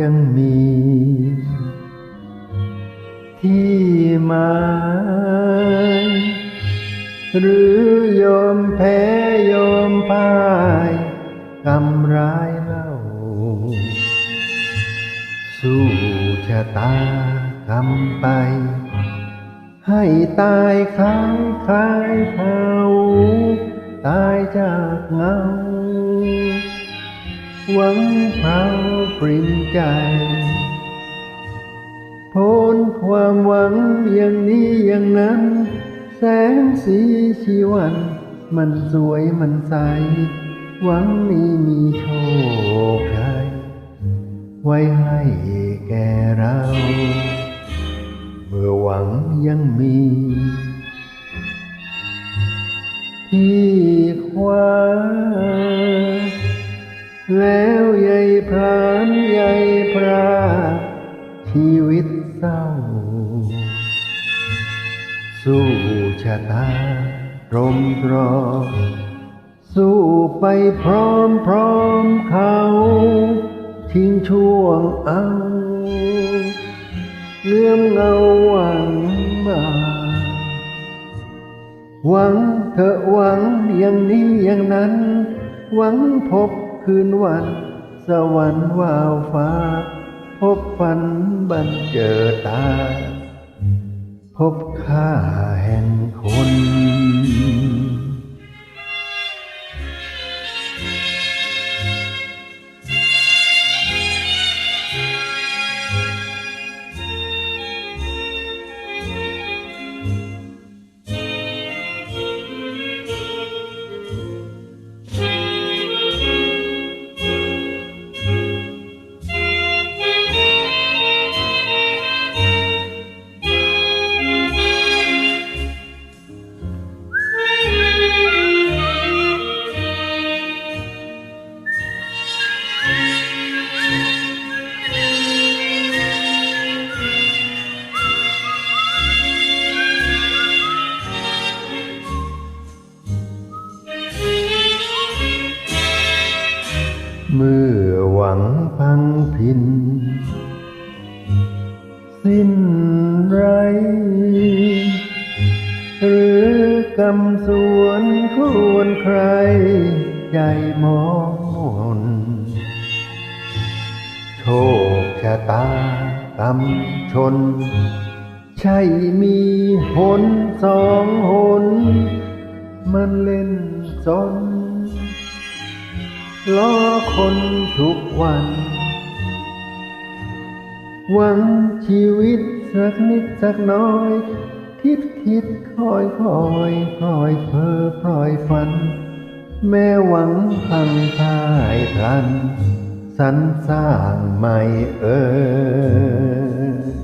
ยังมี ที่หมายหรือยอมแพ้ยอมพ่ายกำร้ายเราสู้ชะตาคำไป ให้ตายคลายคลายเทาตายจากเงา หวังเผาปริมใจพ้นความหวังอย่างนี้อย่างนั้น แสงสีชีวัน มันสวยมันใส หวังนี้มีโชคชัยไว้ให้แก่เรา เมื่อหวังยังมี ที่คว้า แล้วใยพรานใยพราชีวิตเศร้า สู้ชะตารมตรอ สู้ไปพร้อมพร้อมเขา ทิ้งช่วงเอาเลื่อมเงาหวังมาหวังเธอหวังอย่างนี้อย่างนั้น หวังพบ คืนวัน สวรรค์วาวฟ้า พบฝันบันเจอตา พบค่าแห่งคน อหวังพังพิน สิ้นไร หรือกำสวนควรใคร ใจมองมนโชคชะตากำชน ใช่มีหนสองหน มันเล่นจน ล้อคนทุกวัน หวังชีวิตสักนิดสักน้อย คิดคิดคอยคอยพลอยเพ้อพลอยฝัน แม้หวังพังพ่ายพลัน สรรสร้างใหม่เอ่ย